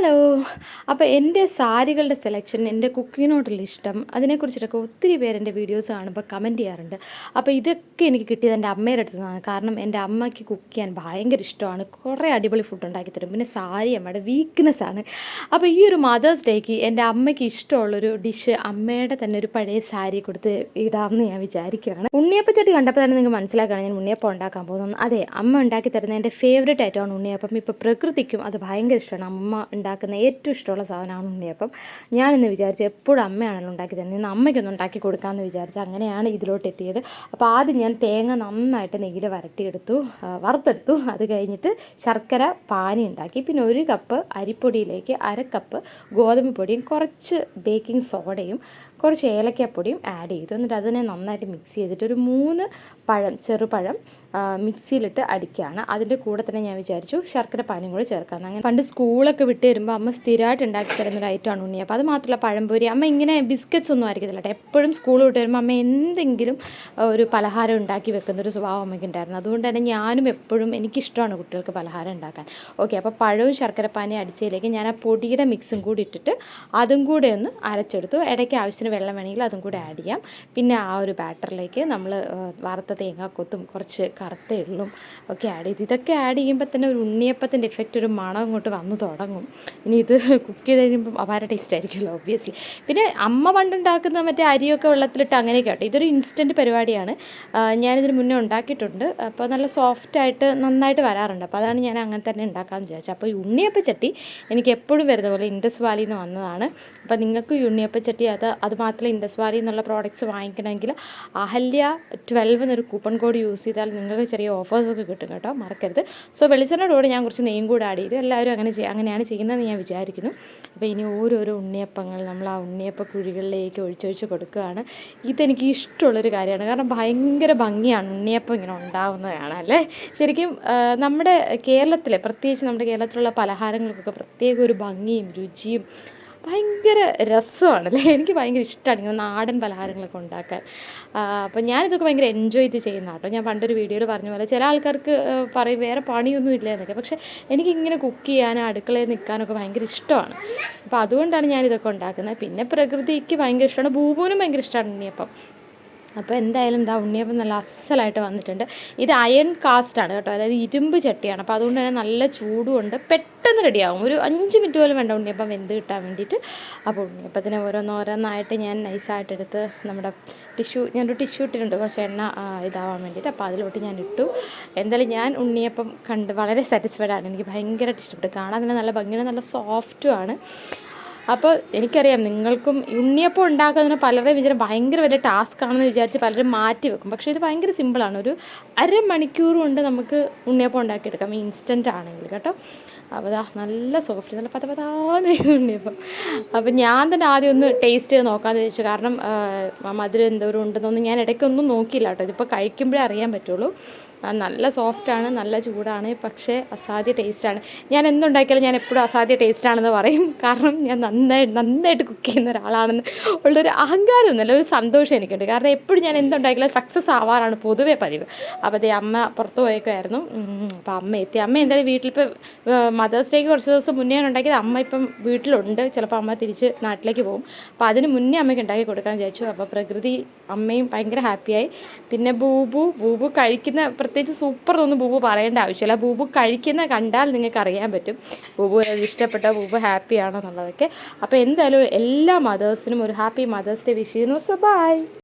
Hello അപ്പോൾ എന്റെ സാരികളുടെ selection എന്റെ കുക്കിങ്ങിനോടുള്ള ഇഷ്ടം അതിനെക്കുറിച്ചിട്ടൊക്കെ ഒത്തിരി പേര് എന്റെ വീഡിയോസ് കാണുമ്പോൾ കമന്റ് ചെയ്യാറുണ്ട്. അപ്പോൾ ഇതൊക്കെ എനിക്ക് കിട്ടിയത് എന്റെ അമ്മയുടെ അടുത്ത് നിന്നാണ്. കാരണം എന്റെ അമ്മയ്ക്ക് കുക്ക് ചെയ്യാൻ ഭയങ്കര ഇഷ്ടമാണ്. കുറേ അടിപൊളി ഫുഡ് ഉണ്ടാക്കി തരും. പിന്നെ സാരി അമ്മയുടെ വീക്ക്നെസ് ആണ്. അപ്പോൾ ഈ ഒരു മദേഴ്സ് ഡേക്ക് എന്റെ അമ്മയ്ക്ക് ഇഷ്ടമുള്ളൊരു ഡിഷ് അമ്മയുടെ തന്നെ ഒരു പഴയ സാരി കൊടുത്ത് ഇടാമെന്ന് ഞാൻ വിചാരിക്കുകയാണ് ഉണ്ണിയപ്പച്ചട്ടി കണ്ടപ്പോൾ തന്നെ നിങ്ങൾക്ക് മനസ്സിലാക്കുകയാണ് ഞാൻ ഉണ്ണിയപ്പം ഉണ്ടാക്കാൻ പോകുന്നത്. അതെ അമ്മ ഉണ്ടാക്കി തരുന്ന എന്റെ ഫേവറേറ്റ് ഐറ്റമാണ് ഉണ്ണിയപ്പം. ഇപ്പോൾ പ്രകൃതിക്കും അത് ഭയങ്കര ഇഷ്ടമാണ്. അമ്മ ഉണ്ടാക്കുന്ന ഏറ്റവും ഇഷ്ടമുള്ള സാധനമാണ് ഉണ്ണിയപ്പം. ഞാനിന്ന് വിചാരിച്ചു എപ്പോഴും അമ്മയാണല്ലോ ഉണ്ടാക്കി തന്നെ ഇന്ന് അമ്മയ്ക്കൊന്ന് ഉണ്ടാക്കി കൊടുക്കാമെന്ന് വിചാരിച്ചു അങ്ങനെയാണ് ഇതിലോട്ട് എത്തിയത്. അപ്പോൾ ആദ്യം ഞാൻ തേങ്ങ നന്നായിട്ട് നെയ്യിൽ വരട്ടിയെടുത്തു വറുത്തെടുത്തു. അത് കഴിഞ്ഞിട്ട് ശർക്കര പാനി ഉണ്ടാക്കി. പിന്നെ ഒരു കപ്പ് അരിപ്പൊടിയിലേക്ക് അര കപ്പ് ഗോതമ്പ് പൊടിയും കുറച്ച് ബേക്കിംഗ് സോഡയും കുറച്ച് ഏലക്കപ്പൊടിയും ആഡ് ചെയ്തു. എന്നിട്ട് അതിനെ നന്നായിട്ട് മിക്സ് ചെയ്തിട്ട് ഒരു മൂന്ന് പഴം ചെറുപഴം മിക്സിയിലിട്ട് അടിക്കുകയാണ്. അതിന്റെ കൂടെ തന്നെ ഞാൻ വിചാരിച്ചു ശർക്കര പാനിയും കൂടെ ചേർക്കാമെന്ന്. അങ്ങനെ പണ്ട് സ്കൂളൊക്കെ വിട്ട് വരുമ്പോൾ അമ്മ സ്ഥിരമായിട്ട് ഉണ്ടാക്കി തരുന്ന ഒരു ഐറ്റമാണ് ഉണ്ണി. അപ്പോൾ അത് മാത്രമല്ല പഴംപൊരി. അമ്മ ഇങ്ങനെ ബിസ്ക്കറ്റ്സ് ഒന്നും ആയിരിക്കത്തില്ല കേട്ടോ. എപ്പോഴും സ്കൂൾ വിട്ട് വരുമ്പോൾ അമ്മ എന്തെങ്കിലും ഒരു പലഹാരം ഉണ്ടാക്കി വെക്കുന്ന ഒരു സ്വഭാവം അമ്മയ്ക്ക് ഉണ്ടായിരുന്നു. അതുകൊണ്ട് തന്നെ ഞാനും എപ്പോഴും എനിക്കിഷ്ടമാണ് കുട്ടികൾക്ക് പലഹാരം ഉണ്ടാക്കാൻ. ഓക്കെ അപ്പോൾ പഴവും ശർക്കരപ്പാനയും പാനി അടിച്ചതിലേക്ക് ഞാൻ ആ പൊടിയുടെ മിക്സും കൂടി ഇട്ടിട്ട് അതും കൂടെ ഒന്ന് അരച്ചെടുത്തു. ഇടയ്ക്ക് ആവശ്യത്തിന് വെള്ളം വേണമെങ്കിൽ അതും കൂടെ ആഡ് ചെയ്യാം. പിന്നെ ആ ഒരു ബാറ്ററിലേക്ക് നമ്മൾ വറുത്ത തേങ്ങാക്കൊത്തും കുറച്ച് കറുത്ത എള്ളും ഒക്കെ ആഡ് ചെയ്തു. ഇതൊക്കെ ആഡ് ചെയ്യുമ്പോൾ തന്നെ ഒരു ഉണ്ണിയപ്പത്തിന്റെ എഫക്റ്റ് ഒരു മണം അങ്ങോട്ട് വന്നു തുടങ്ങും. ഇനി ഇത് കുക്ക് ചെയ്ത് കഴിയുമ്പോൾ അപാര ടേസ്റ്റ് ആയിരിക്കുമല്ലോ ഒബ്വിയസ്ലി പിന്നെ അമ്മ പണ്ടുണ്ടാക്കുന്ന മറ്റേ അരിയൊക്കെ വെള്ളത്തിലിട്ട് അങ്ങനെയൊക്കെ ആട്ടെ ഇതൊരു ഇൻസ്റ്റന്റ് പരിപാടിയാണ്. ഞാനിതിന് മുന്നേ ഉണ്ടാക്കിയിട്ടുണ്ട്. അപ്പോൾ നല്ല സോഫ്റ്റായിട്ട് നന്നായിട്ട് വരാറുണ്ട്. അപ്പോൾ അതാണ് ഞാൻ അങ്ങനെ തന്നെ ഉണ്ടാക്കാമെന്ന് വിചാരിച്ചത്. അപ്പോൾ ഉണ്ണിയപ്പച്ചട്ടി എനിക്ക് എപ്പോഴും വരുന്ന പോലെ ഇൻഡസ് വാലിയിൽ നിന്ന് വന്നതാണ്. അപ്പോൾ നിങ്ങൾക്ക് ഉണ്ണിയപ്പച്ചട്ടി അത് അതുമാത്രമല്ല ഇൻഡസ് വാലി എന്നുള്ള പ്രോഡക്റ്റ്സ് വാങ്ങിക്കണമെങ്കിൽ അഹല്യ ട്വൽവ് എന്നൊരു കൂപ്പൺ കോഡ് യൂസ് ചെയ്താൽ നിങ്ങൾക്ക് ചെറിയ ഓഫേഴ്സൊക്കെ കിട്ടും കേട്ടോ. മറക്കരുത്. സോ വെളിച്ചെണ്ണയുടെ കൂടെ ഞാൻ കുറച്ച് നെയ്യും കൂടെ ആഡ് ചെയ്തു. എല്ലാവരും അങ്ങനെ അങ്ങനെയാണ് ചെയ്യുന്നതെന്ന് ഞാൻ വിചാരിക്കുന്നു. അപ്പോൾ ഇനി ഓരോരോ ഉണ്ണിയപ്പങ്ങൾ നമ്മൾ ആ ഉണ്ണിയപ്പ കുഴികളിലേക്ക് ഒഴിച്ചൊഴിച്ച് കൊടുക്കുകയാണ്. ഇതെനിക്ക് ഇഷ്ടമുള്ളൊരു കാര്യമാണ്. കാരണം ഭയങ്കര ഭംഗിയാണ് ഉണ്ണിയപ്പം ഇങ്ങനെ ഉണ്ടാവുന്നത് കാണാനല്ലേ ശരിക്കും നമ്മുടെ കേരളത്തിലെ പ്രത്യേകിച്ച് നമ്മുടെ കേരളത്തിലുള്ള പലഹാരങ്ങൾക്കൊക്കെ പ്രത്യേക ഒരു ഭംഗിയും രുചിയും ഭയങ്കര രസമാണല്ലേ? എനിക്ക് ഭയങ്കര ഇഷ്ടമാണ് ഇങ്ങനെ നാടൻ പലഹാരങ്ങളൊക്കെ ഉണ്ടാക്കാൻ. അപ്പോൾ ഞാനിതൊക്കെ ഭയങ്കര എൻജോയ് ചെയ്ത് ചെയ്യുന്ന കേട്ടോ. ഞാൻ പണ്ടൊരു വീഡിയോയിൽ പറഞ്ഞ പോലെ ചില ആൾക്കാർക്ക് പറയും വേറെ പണിയൊന്നും ഇല്ല എന്നൊക്കെ. പക്ഷേ എനിക്കിങ്ങനെ കുക്ക് ചെയ്യാനും അടുക്കളയിൽ നിൽക്കാനൊക്കെ ഭയങ്കര ഇഷ്ടമാണ്. അപ്പോൾ അതുകൊണ്ടാണ് ഞാനിതൊക്കെ ഉണ്ടാക്കുന്നത്. പിന്നെ പ്രകൃതിക്ക് ഭയങ്കര ഇഷ്ടമാണ്. ഭൂമൂനും ഭയങ്കര ഇഷ്ടമാണ് ഉണ്ണിയപ്പം. അപ്പോൾ എന്തായാലും ഇതാ ഉണ്ണിയപ്പം നല്ല അസലായിട്ട് വന്നിട്ടുണ്ട്. ഇത് അയൺ കാസ്റ്റാണ് കേട്ടോ. അതായത് ഇരുമ്പ് ചട്ടിയാണ്. അപ്പോൾ അതുകൊണ്ട് തന്നെ നല്ല ചൂടുമുണ്ട് പെട്ടെന്ന് റെഡിയാകും ഒരു അഞ്ച് മിനിറ്റ് പോലും വേണ്ട ഉണ്ണിയപ്പം വെന്ത് കിട്ടാൻ വേണ്ടിയിട്ട്. അപ്പോൾ ഉണ്ണിയപ്പത്തിന് ഓരോന്നോരോന്നായിട്ട് ഞാൻ നൈസായിട്ട് എടുത്ത് നമ്മുടെ ടിഷ്യൂ ഞാനൊരു ടിഷ്യൂ ഇട്ടിട്ടുണ്ട്. കുറച്ച് എണ്ണ ഇതാവാൻ വേണ്ടിയിട്ട്. അപ്പോൾ അതിലോട്ട് ഞാൻ ഇട്ടു. എന്തായാലും ഞാൻ ഉണ്ണിയപ്പം കണ്ട് വളരെ സാറ്റിസ്ഫൈഡ് ആണ്. എനിക്ക് ഭയങ്കരമായിട്ട് ഇഷ്ടപ്പെട്ടു. കാണാൻ തന്നെ നല്ല ഭംഗിയാണ് നല്ല സോഫ്റ്റും ആണ്. അപ്പോൾ എനിക്കറിയാം നിങ്ങൾക്കും ഉണ്ണിയപ്പം ഉണ്ടാക്കുന്നതിന് പലരെ വിചാരം ഭയങ്കര വലിയ ടാസ്ക് ആണെന്ന് വിചാരിച്ച് പലരും മാറ്റി വെക്കും. പക്ഷേ ഇത് ഭയങ്കര സിമ്പിളാണ് ഒരു അരമണിക്കൂർ കൊണ്ട് നമുക്ക് ഉണ്ണിയപ്പം ഉണ്ടാക്കിയെടുക്കാം ഇൻസ്റ്റന്റ് ആണെങ്കിൽ കേട്ടോ. അപ്പോൾ നല്ല സോഫ്റ്റ് നല്ല പത പതാന്ന് ഉണ്ണിയപ്പം. അപ്പോൾ ഞാൻ തന്നെ ആദ്യം ഒന്ന് ടേസ്റ്റ് ചെയ്ത് നോക്കാമെന്ന് ചോദിച്ചു കാരണം മധുരം എന്തോരം ഉണ്ടെന്നൊന്നും ഞാൻ ഇടയ്ക്കൊന്നും നോക്കിയില്ല കേട്ടോ. ഇതിപ്പോൾ കഴിക്കുമ്പോഴേ അറിയാൻ പറ്റുള്ളൂ. നല്ല സോഫ്റ്റാണ് നല്ല ചൂടാണ് പക്ഷേ അസാധ്യ ടേസ്റ്റാണ് ഞാൻ എന്തുണ്ടാക്കിയാലും ഞാൻ എപ്പോഴും അസാധ്യ ടേസ്റ്റാണെന്ന് പറയും. കാരണം ഞാൻ നന്നായി നന്നായിട്ട് കുക്ക് ചെയ്യുന്ന ഒരാളാണെന്ന്. ഉള്ളൊരു അഹങ്കാരമൊന്നുമല്ല ഒരു സന്തോഷം എനിക്കുണ്ട്. കാരണം എപ്പോഴും ഞാൻ എന്തുണ്ടാക്കിയാലും സക്സസ് ആവാറാണ് പൊതുവേ പതിവ്. അപ്പോൾ അതേ അമ്മ പുറത്ത് പോയേക്കുമായിരുന്നു അപ്പോൾ അമ്മ എത്തി. അമ്മ എന്തായാലും വീട്ടിലിപ്പോൾ മദേഴ്സ് ഡേക്ക് കുറച്ച് ദിവസം മുന്നേ ആണ് ഉണ്ടാക്കിയത് അമ്മ ഇപ്പം വീട്ടിലുണ്ട്. ചിലപ്പോൾ അമ്മ തിരിച്ച് നാട്ടിലേക്ക് പോകും. അപ്പോൾ അതിന് മുന്നേ അമ്മയ്ക്ക് ഉണ്ടാക്കി കൊടുക്കാൻ വിചാരിച്ചു. അപ്പോൾ പ്രകൃതി അമ്മയും ഭയങ്കര ഹാപ്പിയായി പിന്നെ ബൂബു ബൂബു കഴിക്കുന്ന പ്രത്യേകിച്ച് സൂപ്പർ ഒന്നും ബൂബു പറയേണ്ട ആവശ്യമില്ല. ബൂബു കഴിക്കുന്ന കണ്ടാൽ നിങ്ങൾക്ക് അറിയാൻ പറ്റും. ബൂബു അത് ഇഷ്ടപ്പെട്ട ബൂബു ഹാപ്പി ആണോ എന്നുള്ളതൊക്കെ അപ്പോൾ എന്തായാലും എല്ലാ മദേഴ്സിനും ഒരു ഹാപ്പി മദേഴ്സ് ഡേ വിഷ് ചെയ്യുന്നു. So bye